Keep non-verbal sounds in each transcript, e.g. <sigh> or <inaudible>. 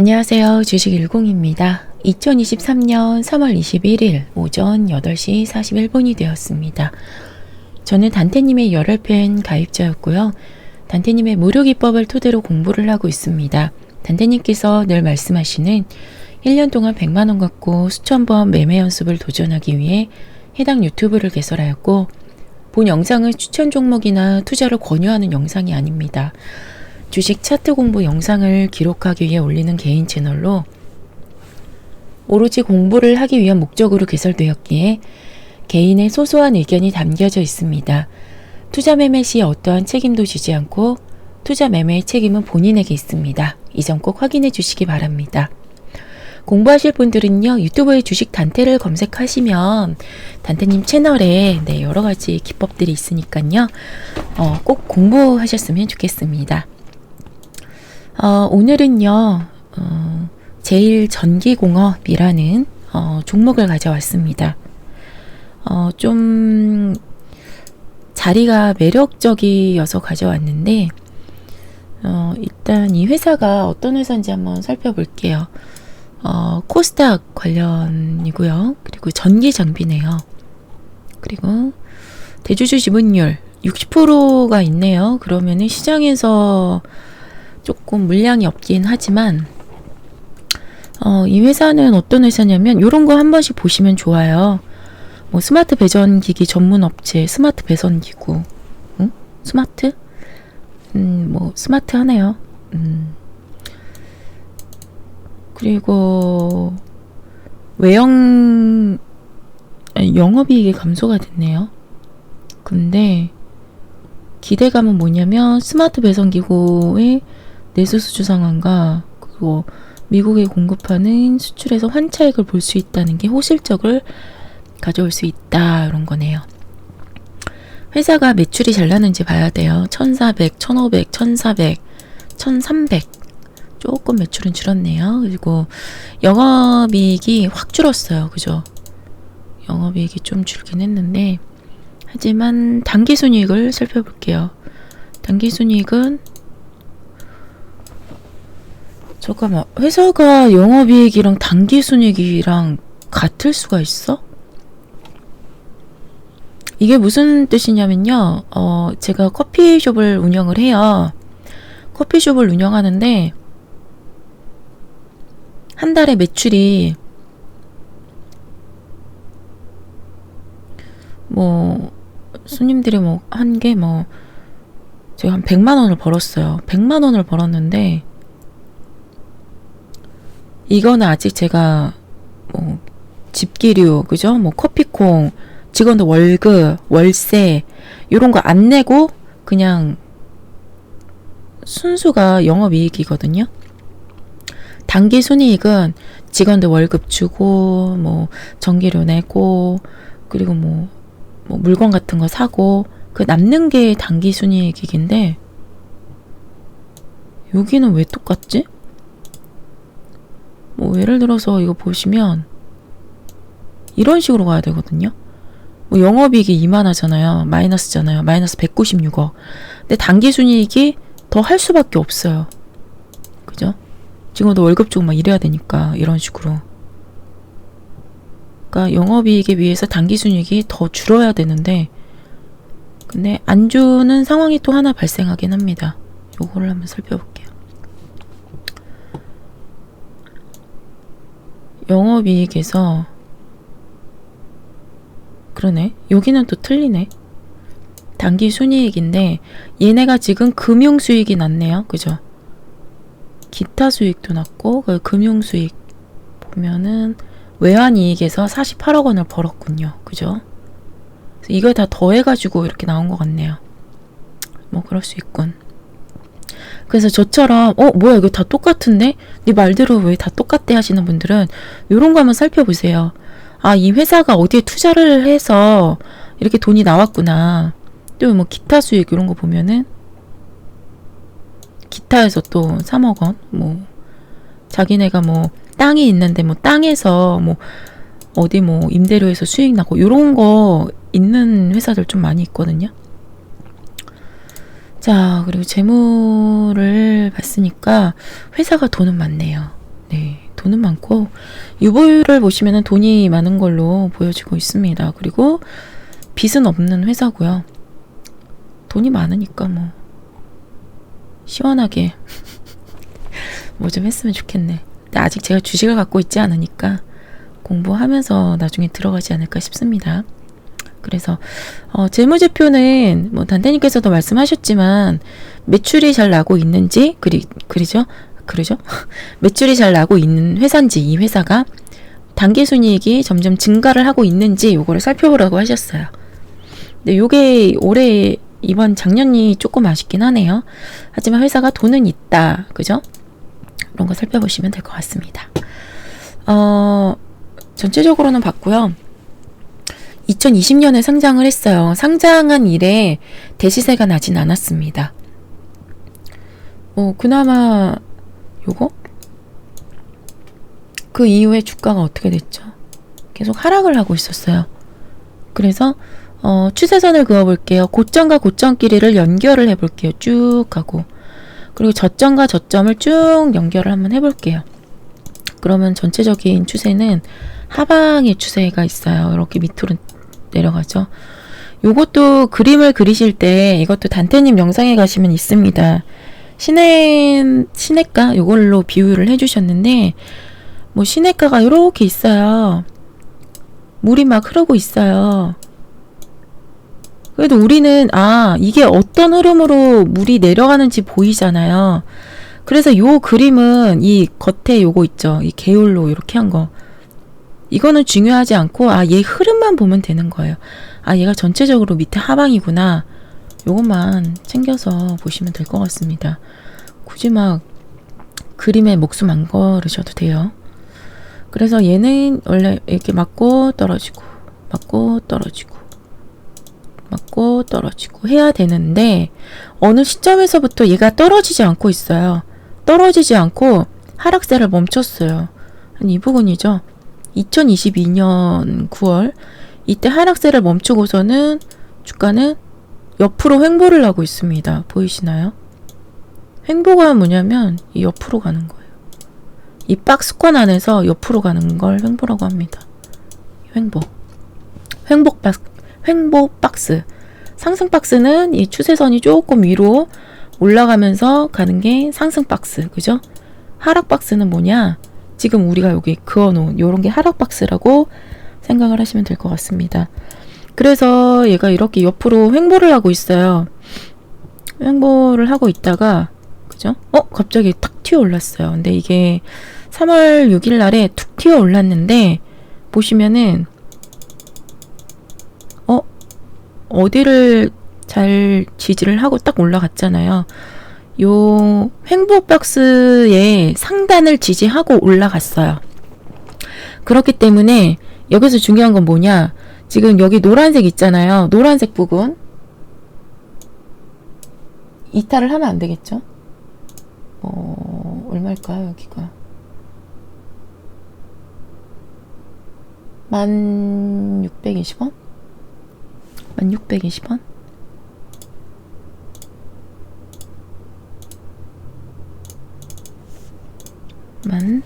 안녕하세요. 주식10입니다. 2023년 3월 21일 오전 8시 41분이 되었습니다. 저는 단테님의 열혈팬 가입자였고요. 단테님의 무료 기법을 토대로 공부를 하고 있습니다. 단테님께서 늘 말씀하시는 1년 동안 100만원 갖고 수천 번 매매 연습을 도전하기 위해 해당 유튜브를 개설하였고 본 영상은 추천 종목이나 투자를 권유하는 영상이 아닙니다. 주식 차트 공부 영상을 기록하기 위해 올리는 개인 채널로 오로지 공부를 하기 위한 목적으로 개설되었기에 개인의 소소한 의견이 담겨져 있습니다. 투자 매매 시 어떠한 책임도 지지 않고 투자 매매의 책임은 본인에게 있습니다. 이 점 꼭 확인해 주시기 바랍니다. 공부하실 분들은요, 유튜브에 주식 단테를 검색하시면 단테님 채널에 네, 여러 가지 기법들이 있으니까요, 어, 꼭 공부하셨으면 좋겠습니다. 어, 오늘은요, 어, 제일 전기공업이라는 어, 종목을 가져왔습니다. 어, 좀 자리가 매력적이어서 가져왔는데, 어, 일단 이 회사가 어떤 회사인지 한번 살펴볼게요. 어, 코스닥 관련이고요. 그리고 전기 장비네요. 그리고 대주주 지분율 60%가 있네요. 그러면은 시장에서 조금 물량이 없긴 하지만 어, 이 회사는 어떤 회사냐면 이런 거 한 번씩 보시면 좋아요. 뭐 스마트 배전 기기 전문 업체, 스마트 배선 기구, 응? 스마트? 음, 뭐 스마트하네요. 음. 그리고 외형 영업이익이 감소가 됐네요. 근데 기대감은 뭐냐면 스마트 배선 기구의 내수 수주 상황과 그리고 미국에 공급하는 수출에서 환차익을 볼 수 있다는 게 호실적을 가져올 수 있다 이런 거네요. 회사가 매출이 잘 나는지 봐야 돼요. 1400, 1500, 1400, 1300 조금 매출은 줄었네요. 그리고 영업이익이 확 줄었어요. 그죠? 영업이익이 좀 줄긴 했는데 하지만 단기순이익을 살펴볼게요. 단기순이익은 잠깐만 회사가 영업이익이랑 단기순이익이랑 같을 수가 있어? 이게 무슨 뜻이냐면요. 어, 제가 커피숍을 운영을 해요. 커피숍을 운영하는데 한 달에 매출이 뭐 손님들이 뭐 한 게뭐 제가 한 100만 원을 벌었어요. 100만 원을 벌었는데 이거는 아직 제가 뭐 집기류 그죠? 뭐 커피콩 직원들 월급, 월세 이런 거 안 내고 그냥 순수가 영업이익이거든요. 단기 순이익은 직원들 월급 주고 뭐 전기료 내고 그리고 뭐, 뭐 물건 같은 거 사고 그 남는 게 단기 순이익인데 여기는 왜 똑같지? 뭐 예를 들어서 이거 보시면 이런 식으로 가야 되거든요. 뭐 영업이익이 이만하잖아요. 마이너스잖아요. 마이너스 196억. 근데 단기 순이익이 더 할 수밖에 없어요. 그죠? 지금도 월급 주고 막 이래야 되니까 이런 식으로. 그러니까 영업이익에 비해서 단기 순이익이 더 줄어야 되는데 근데 안 주는 상황이 또 하나 발생하긴 합니다. 요거를 한번 살펴볼게요. 영업이익에서 그러네. 여기는 또 틀리네. 단기 순이익인데 얘네가 지금 금융 수익이 났네요. 그죠? 기타 수익도 났고 그 금융 수익 보면은 외환 이익에서 48억 원을 벌었군요. 그죠? 이걸 다 더해가지고 이렇게 나온 것 같네요. 뭐 그럴 수 있군. 그래서 저처럼 어 뭐야 이거 다 똑같은데 네 말대로 왜 다 똑같대 하시는 분들은 이런 거 한번 살펴보세요. 아 이 회사가 어디에 투자를 해서 이렇게 돈이 나왔구나. 또 뭐 기타 수익 이런 거 보면은 기타에서 또 3억 원, 뭐 자기네가 뭐 땅이 있는데 뭐 땅에서 뭐 어디 뭐 임대료에서 수익 나고 이런 거 있는 회사들 좀 많이 있거든요. 자, 그리고 재무를 봤으니까 회사가 돈은 많네요. 네, 돈은 많고 유보율을 보시면은 돈이 많은 걸로 보여지고 있습니다. 그리고 빚은 없는 회사고요. 돈이 많으니까 뭐 시원하게 <laughs> 뭐 좀 했으면 좋겠네. 근데 아직 제가 주식을 갖고 있지 않으니까 공부하면서 나중에 들어가지 않을까 싶습니다. 그래서 어, 재무제표는 뭐 단대님께서도 말씀하셨지만 매출이 잘 나고 있는지 그리 그리죠 그러죠 <laughs> 매출이 잘 나고 있는 회사인지 이 회사가 단기 순이익이 점점 증가를 하고 있는지 요거를 살펴보라고 하셨어요. 근데 요게 올해 이번 작년이 조금 아쉽긴 하네요. 하지만 회사가 돈은 있다. 그죠? 이런 거 살펴보시면 될 것 같습니다. 어, 전체적으로는 봤고요. 2020년에 상장을 했어요. 상장한 이래 대시세가 나진 않았습니다. 뭐, 그나마 요거? 그 이후에 주가가 어떻게 됐죠? 계속 하락을 하고 있었어요. 그래서 어, 추세선을 그어볼게요. 고점과 고점끼리를 연결을 해볼게요. 쭉 가고. 그리고 저점과 저점을 쭉 연결을 한번 해볼게요. 그러면 전체적인 추세는 하방의 추세가 있어요. 이렇게 밑으로 내려가죠. 요것도 그림을 그리실 때 이것도 단테님 영상에 가시면 있습니다. 시내, 시내가 요걸로 비유를 해주셨는데, 뭐 시내가가 이렇게 있어요. 물이 막 흐르고 있어요. 그래도 우리는 아 이게 어떤 흐름으로 물이 내려가는지 보이잖아요. 그래서 요 그림은 이 겉에 요거 있죠. 이 게을로 이렇게 한 거. 이거는 중요하지 않고 아 얘 흐름만 보면 되는 거예요. 아 얘가 전체적으로 밑에 하방이구나. 요것만 챙겨서 보시면 될 것 같습니다. 굳이 막 그림에 목숨 안 걸으셔도 돼요. 그래서 얘는 원래 이렇게 맞고 떨어지고 맞고 떨어지고 맞고 떨어지고 해야 되는데 어느 시점에서부터 얘가 떨어지지 않고 있어요. 떨어지지 않고 하락세를 멈췄어요. 이 부분이죠. 2022년 9월 이때 하락세를 멈추고서는 주가는 옆으로 횡보를 하고 있습니다. 보이시나요? 횡보가 뭐냐면 이 옆으로 가는 거예요. 이 박스권 안에서 옆으로 가는 걸 횡보라고 합니다. 횡보. 횡보 박스, 횡보 박스. 상승 박스는 이 추세선이 조금 위로 올라가면서 가는 게 상승 박스. 그죠? 하락 박스는 뭐냐? 지금 우리가 여기 그어놓은 요런 게 하락 박스라고 생각을 하시면 될 것 같습니다. 그래서 얘가 이렇게 옆으로 횡보를 하고 있어요. 횡보를 하고 있다가 그죠? 어 갑자기 탁 튀어 올랐어요. 근데 이게 3월 6일 날에 툭 튀어 올랐는데 보시면은 어 어디를 잘 지지를 하고 딱 올라갔잖아요. 요 횡보 박스의 상단을 지지하고 올라갔어요. 그렇기 때문에 여기서 중요한 건 뭐냐? 지금 여기 노란색 있잖아요. 노란색 부분. 이탈을 하면 안 되겠죠? 어, 얼마일까요, 여기가? 만 620원? 만 620원? 만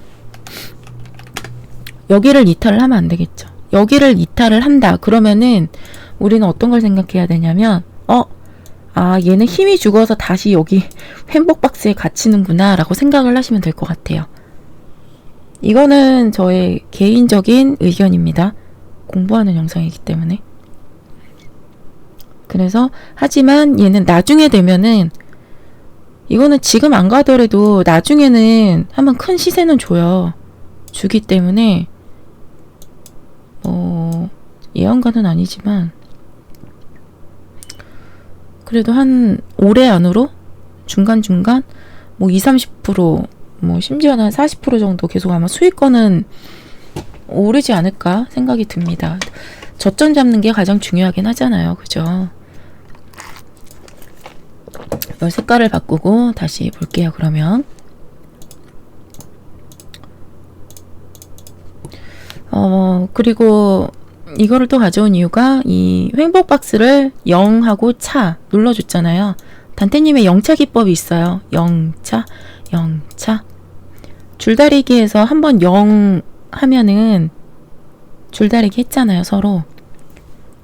여기를 이탈을 하면 안 되겠죠. 여기를 이탈을 한다. 그러면은 우리는 어떤 걸 생각해야 되냐면 어, 아 얘는 힘이 죽어서 다시 여기 <laughs> 횡복 박스에 갇히는구나 라고 생각을 하시면 될 것 같아요. 이거는 저의 개인적인 의견입니다. 공부하는 영상이기 때문에. 그래서 하지만 얘는 나중에 되면은 이거는 지금 안 가더라도 나중에는 한번 큰 시세는 줘요. 주기 때문에 어, 예언가는 아니지만 그래도 한 올해 안으로 중간중간 뭐 2, 30%뭐 심지어는 40% 정도 계속 아마 수익권은 오르지 않을까 생각이 듭니다. 저점 잡는 게 가장 중요하긴 하잖아요. 그죠? 이 색깔을 바꾸고 다시 볼게요. 그러면 어 그리고 이거를 또 가져온 이유가 이 횡복 박스를 0하고 차 눌러줬잖아요. 단테님의 영차 기법이 있어요. 영차, 영차. 줄다리기에서 한번 0 하면은 줄다리기 했잖아요, 서로.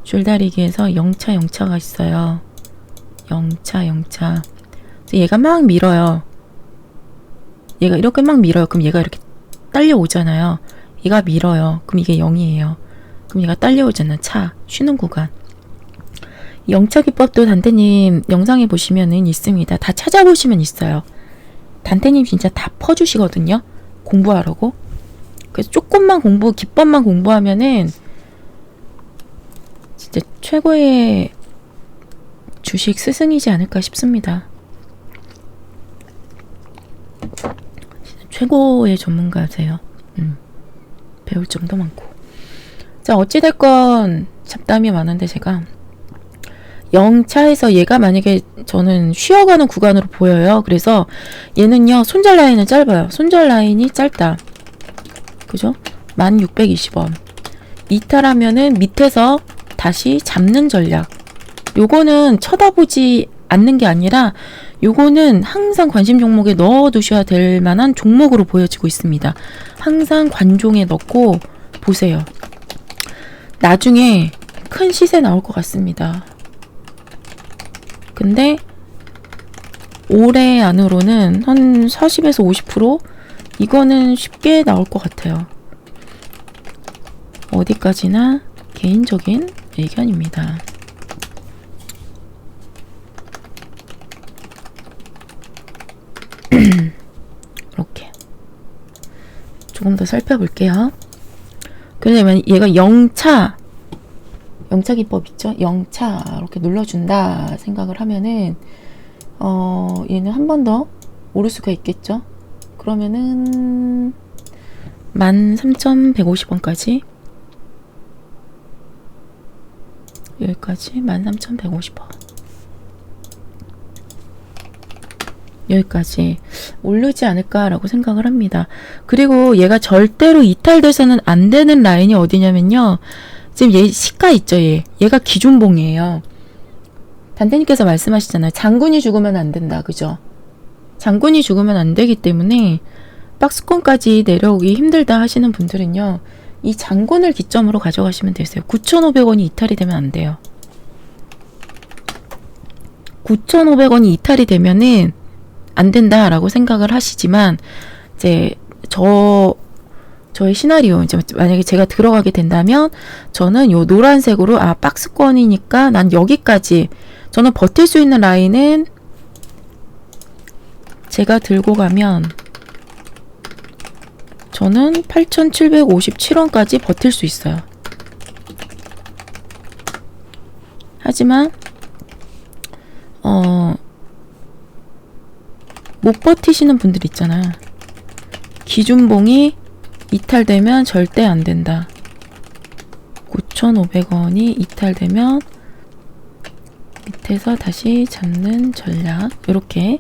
줄다리기에서 0차 0차가 있어요. 0차 0차. 그래서 얘가 막 밀어요. 얘가 이렇게 막 밀어요. 그럼 얘가 이렇게 딸려오잖아요. 얘가 밀어요. 그럼 이게 0이에요. 그럼 얘가 딸려오잖아. 차. 쉬는 구간. 영차 기법도 단테님 영상에 보시면은 있습니다. 다 찾아보시면 있어요. 단테님 진짜 다 퍼주시거든요. 공부하라고. 그래서 조금만 공부, 기법만 공부하면은 진짜 최고의 주식 스승이지 않을까 싶습니다. 최고의 전문가세요. 음, 배울 점도 많고. 자, 어찌됐건 잡담이 많은데 제가 0차에서 얘가 만약에 저는 쉬어가는 구간으로 보여요. 그래서 얘는요, 손절 라인은 짧아요. 손절 라인이 짧다. 그죠? 1620원. 이탈하면은 밑에서 다시 잡는 전략. 요거는 쳐다보지 않는 게 아니라 요거는 항상 관심 종목에 넣어 두셔야 될 만한 종목으로 보여지고 있습니다. 항상 관종에 넣고 보세요. 나중에 큰 시세 나올 것 같습니다. 근데 올해 안으로는 한 40에서 50% 이거는 쉽게 나올 것 같아요. 어디까지나 개인적인 의견입니다. 이렇게 조금 더 살펴볼게요. 그러면 얘가 0차 0차 기법 있죠? 0차 이렇게 눌러준다 생각을 하면은 어 얘는 한 번 더 오를 수가 있겠죠? 그러면은 13,150원까지 여기까지 13,150원 여기까지 오르지 않을까라고 생각을 합니다. 그리고 얘가 절대로 이탈돼서는 안 되는 라인이 어디냐면요. 지금 얘 시가 있죠, 얘. 얘가 기준봉이에요. 단테님께서 말씀하시잖아요. 장군이 죽으면 안 된다. 그죠? 장군이 죽으면 안 되기 때문에 박스권까지 내려오기 힘들다 하시는 분들은요. 이 장군을 기점으로 가져가시면 되세요. 9,500원이 이탈이 되면 안 돼요. 9,500원이 이탈이 되면은 안 된다라고 생각을 하시지만 이제 저 저의 시나리오 이제 만약에 제가 들어가게 된다면 저는 요 노란색으로 아 박스권이니까 난 여기까지 저는 버틸 수 있는 라인은 제가 들고 가면 저는 8,757원까지 버틸 수 있어요. 하지만 어, 못 버티시는 분들 있잖아요. 기준봉이 이탈되면 절대 안 된다. 9,500원이 이탈되면 밑에서 다시 잡는 전략. 이렇게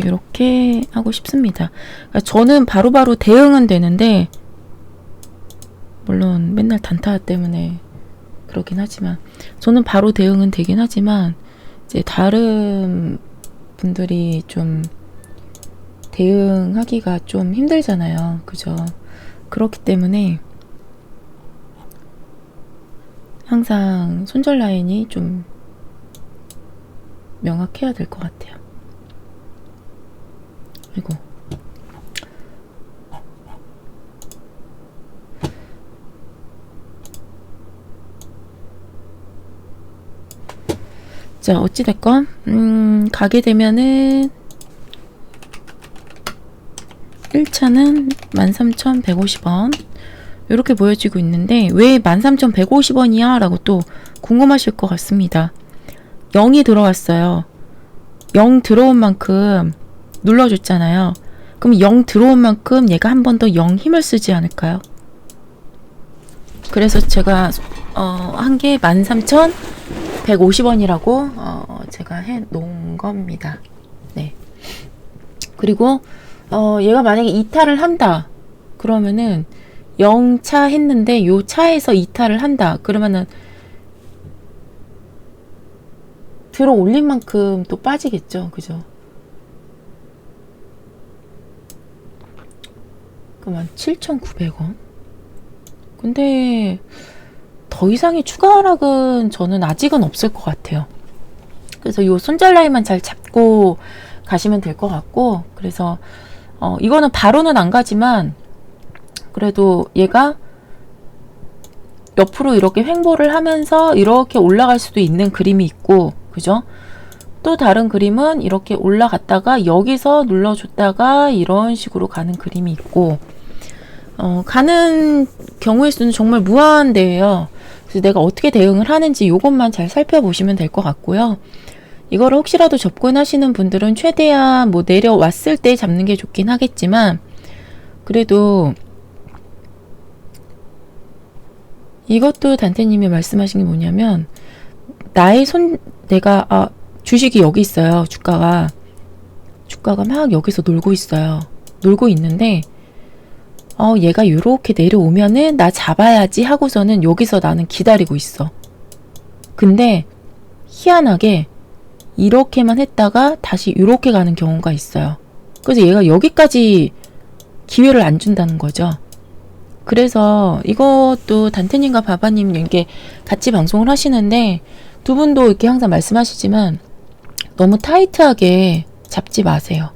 이렇게 하고 싶습니다. 그러니까 저는 바로바로 대응은 되는데 물론 맨날 단타 때문에 그러긴 하지만 저는 바로 대응은 되긴 하지만 이제 다른 분들이 좀 대응하기가 좀 힘들잖아요. 그죠? 그렇기 때문에 항상 손절 라인이 좀 명확해야 될 것 같아요. 아이고. 자, 어찌됐건, 음, 가게 되면은, 1차는 13,150원. 이렇게 보여지고 있는데, 왜 13,150원이야? 라고 또 궁금하실 것 같습니다. 0이 들어왔어요. 0 들어온 만큼 눌러줬잖아요. 그럼 0 들어온 만큼 얘가 한 번 더 0 힘을 쓰지 않을까요? 그래서 제가, 어, 한 개 13,000, 150원이라고 어, 제가 해 놓은 겁니다. 네. 그리고 어, 얘가 만약에 이탈을 한다. 그러면은 0차 했는데 요 차에서 이탈을 한다. 그러면은 들어 올린 만큼 또 빠지겠죠. 그죠? 그만 7,900원. 근데 더 이상의 추가 하락은 저는 아직은 없을 것 같아요. 그래서 요 손절 라인만 잘 잡고 가시면 될 것 같고 그래서 어 이거는 바로는 안 가지만 그래도 얘가 옆으로 이렇게 횡보를 하면서 이렇게 올라갈 수도 있는 그림이 있고 그죠? 또 다른 그림은 이렇게 올라갔다가 여기서 눌러줬다가 이런 식으로 가는 그림이 있고 어, 가는 경우의 수는 정말 무한대예요. 그래서 내가 어떻게 대응을 하는지 이것만 잘 살펴보시면 될 것 같고요. 이거를 혹시라도 접근하시는 분들은 최대한 뭐 내려왔을 때 잡는 게 좋긴 하겠지만 그래도 이것도 단테님이 말씀하신 게 뭐냐면 나의 손 내가 아 주식이 여기 있어요 주가가 주가가 막 여기서 놀고 있어요 놀고 있는데 어 얘가 요렇게 내려오면은 나 잡아야지 하고서는 여기서 나는 기다리고 있어. 근데 희한하게 이렇게만 했다가 다시 요렇게 가는 경우가 있어요. 그래서 얘가 여기까지 기회를 안 준다는 거죠. 그래서 이것도 단테님과 바바님 이렇게 같이 방송을 하시는데 두 분도 이렇게 항상 말씀하시지만 너무 타이트하게 잡지 마세요.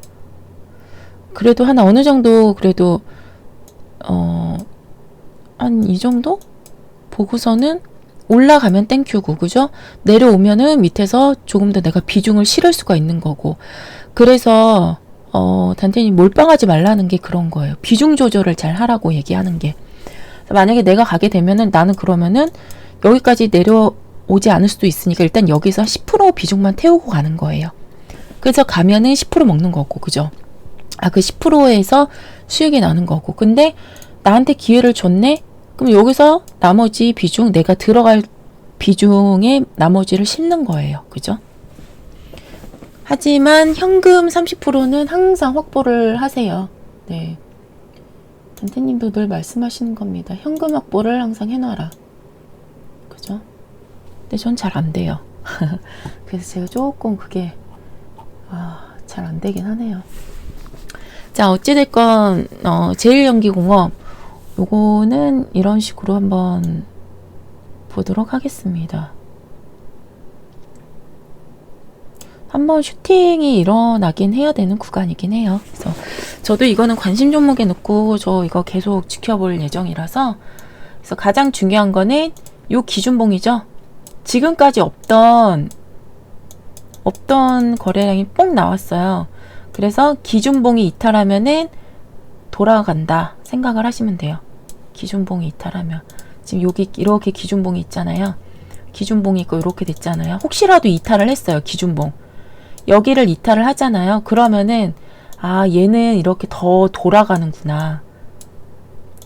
그래도 한 어느 정도 그래도 어 한 이 정도 보고서는 올라가면 땡큐고 그죠? 내려오면은 밑에서 조금 더 내가 비중을 실을 수가 있는 거고 그래서 어, 단테님 몰빵하지 말라는 게 그런 거예요. 비중 조절을 잘 하라고 얘기하는 게. 만약에 내가 가게 되면은 나는 그러면은 여기까지 내려오지 않을 수도 있으니까 일단 여기서 10% 비중만 태우고 가는 거예요. 그래서 가면은 10% 먹는 거고, 그죠? 아, 그 10%에서 수익이 나는 거고. 근데 나한테 기회를 줬네? 그럼 여기서 나머지 비중, 내가 들어갈 비중의 나머지를 싣는 거예요. 그죠? 하지만 현금 30%는 항상 확보를 하세요. 네. 단테님도 늘 말씀하시는 겁니다. 현금 확보를 항상 해놔라. 그죠? 근데 전 잘 안 돼요. <laughs> 그래서 제가 조금 그게, 아, 잘 안 되긴 하네요. 자, 어찌됐건, 어, 제1연기공업, 요거는 이런 식으로 한번 보도록 하겠습니다. 한번 슈팅이 일어나긴 해야 되는 구간이긴 해요. 그래서 저도 이거는 관심 종목에 넣고 저 이거 계속 지켜볼 예정이라서 그래서 가장 중요한 거는 요 기준봉이죠. 지금까지 없던 없던 거래량이 뽕 나왔어요. 그래서 기준봉이 이탈하면은 돌아간다 생각을 하시면 돼요. 기준봉이 이탈하면 지금 여기 이렇게 기준봉이 있잖아요. 기준봉이 있고 이렇게 됐잖아요. 혹시라도 이탈을 했어요. 기준봉. 여기를 이탈을 하잖아요. 그러면은 아 얘는 이렇게 더 돌아가는구나.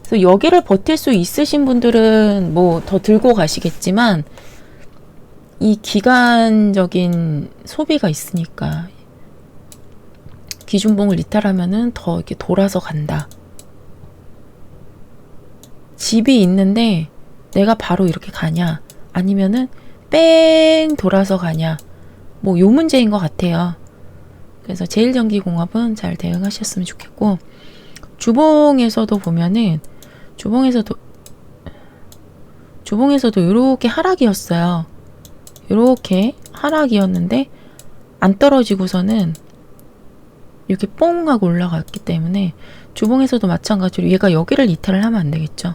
그래서 여기를 버틸 수 있으신 분들은 뭐 더 들고 가시겠지만 이 기간적인 소비가 있으니까 기준봉을 이탈하면은 더 이렇게 돌아서 간다. 집이 있는데 내가 바로 이렇게 가냐 아니면은 뺑 돌아서 가냐 뭐 요 문제인 것 같아요. 그래서 제일전기공업은 잘 대응하셨으면 좋겠고 주봉에서도 보면은 주봉에서도 주봉에서도 이렇게 하락이었어요. 이렇게 하락이었는데 안 떨어지고서는 이렇게 뽕 하고 올라갔기 때문에 주봉에서도 마찬가지로 얘가 여기를 이탈을 하면 안 되겠죠.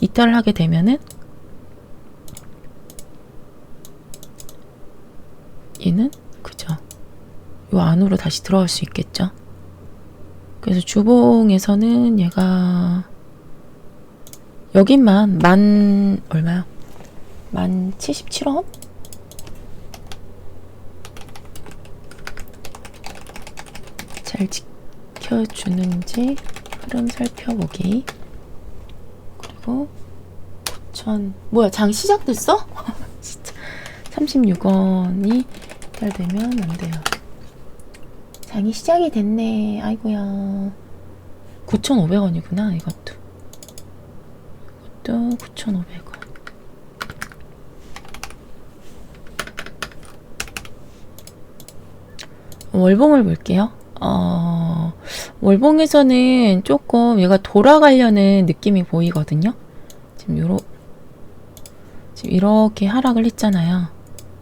이탈을 하게 되면은 얘는 그죠. 요 안으로 다시 들어갈 수 있겠죠. 그래서 주봉에서는 얘가 여기만 만 얼마요? 만 77원? 잘 지켜주는지 흐름 살펴보기 그리고 9천 뭐야 장 시작됐어? <laughs> 진짜 36원이 달되면 안 돼요. 장이 시작이 됐네. 아이고야. 9,500원이구나, 이것도. 이것도 9,500원. 월봉을 볼게요. 어, 월봉에서는 조금 얘가 돌아가려는 느낌이 보이거든요. 지금 요러, 지금 이렇게 하락을 했잖아요.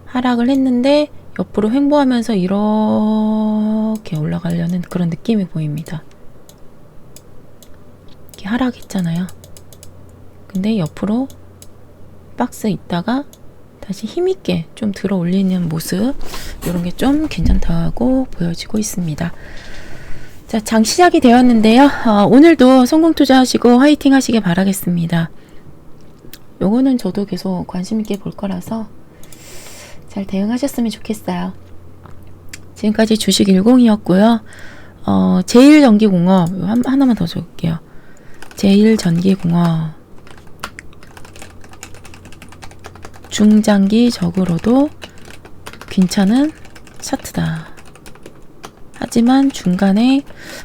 하락을 했는데 옆으로 횡보하면서 이렇게 올라가려는 그런 느낌이 보입니다. 이렇게 하락했잖아요. 근데 옆으로 박스 있다가 다시 힘있게 좀 들어 올리는 모습 이런 게 좀 괜찮다고 보여지고 있습니다. 자, 장 시작이 되었는데요. 어, 오늘도 성공 투자하시고 화이팅 하시길 바라겠습니다. 요거는 저도 계속 관심 있게 볼 거라서 잘 대응하셨으면 좋겠어요. 지금까지 주식 10이었고요. 어, 제1전기공업 한, 하나만 더 적을게요. 제1전기공업 중장기적으로도 괜찮은 차트다. 하지만 중간에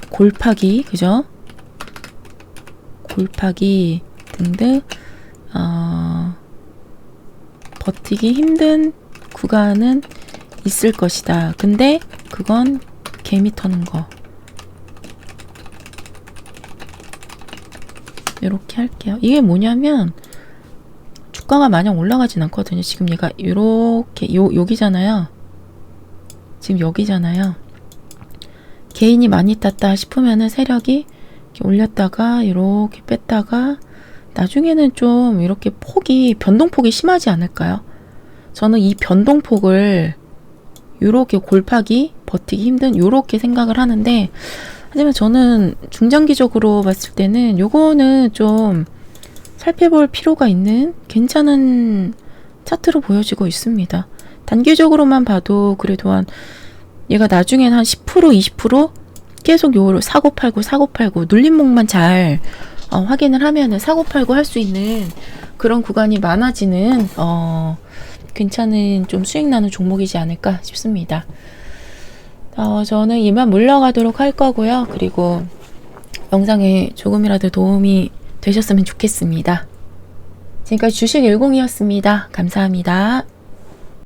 골파기, 그죠? 골파기 등등, 어, 버티기 힘든 구간은 있을 것이다. 근데 그건 개미 터는 거. 이렇게 할게요. 이게 뭐냐면, 주가가 마냥 올라가진 않거든요. 지금 얘가 요렇게 요 여기잖아요. 지금 여기잖아요. 개인이 많이 땄다 싶으면은 세력이 이렇게 올렸다가 이렇게 뺐다가 나중에는 좀 이렇게 폭이 변동폭이 심하지 않을까요? 저는 이 변동폭을 요렇게 골파기 버티기 힘든 요렇게 생각을 하는데 하지만 저는 중장기적으로 봤을 때는 요거는 좀 살펴볼 필요가 있는 괜찮은 차트로 보여지고 있습니다. 단기적으로만 봐도 그래도 한 얘가 나중엔 한 10% 20% 계속 요로 사고 팔고 사고 팔고 눌림목만 잘 어, 확인을 하면은 사고 팔고 할 수 있는 그런 구간이 많아지는 어, 괜찮은 좀 수익 나는 종목이지 않을까 싶습니다. 어, 저는 이만 물러가도록 할 거고요. 그리고 영상에 조금이라도 도움이 되셨으면 좋겠습니다. 지금까지 주식 10이었습니다. 감사합니다.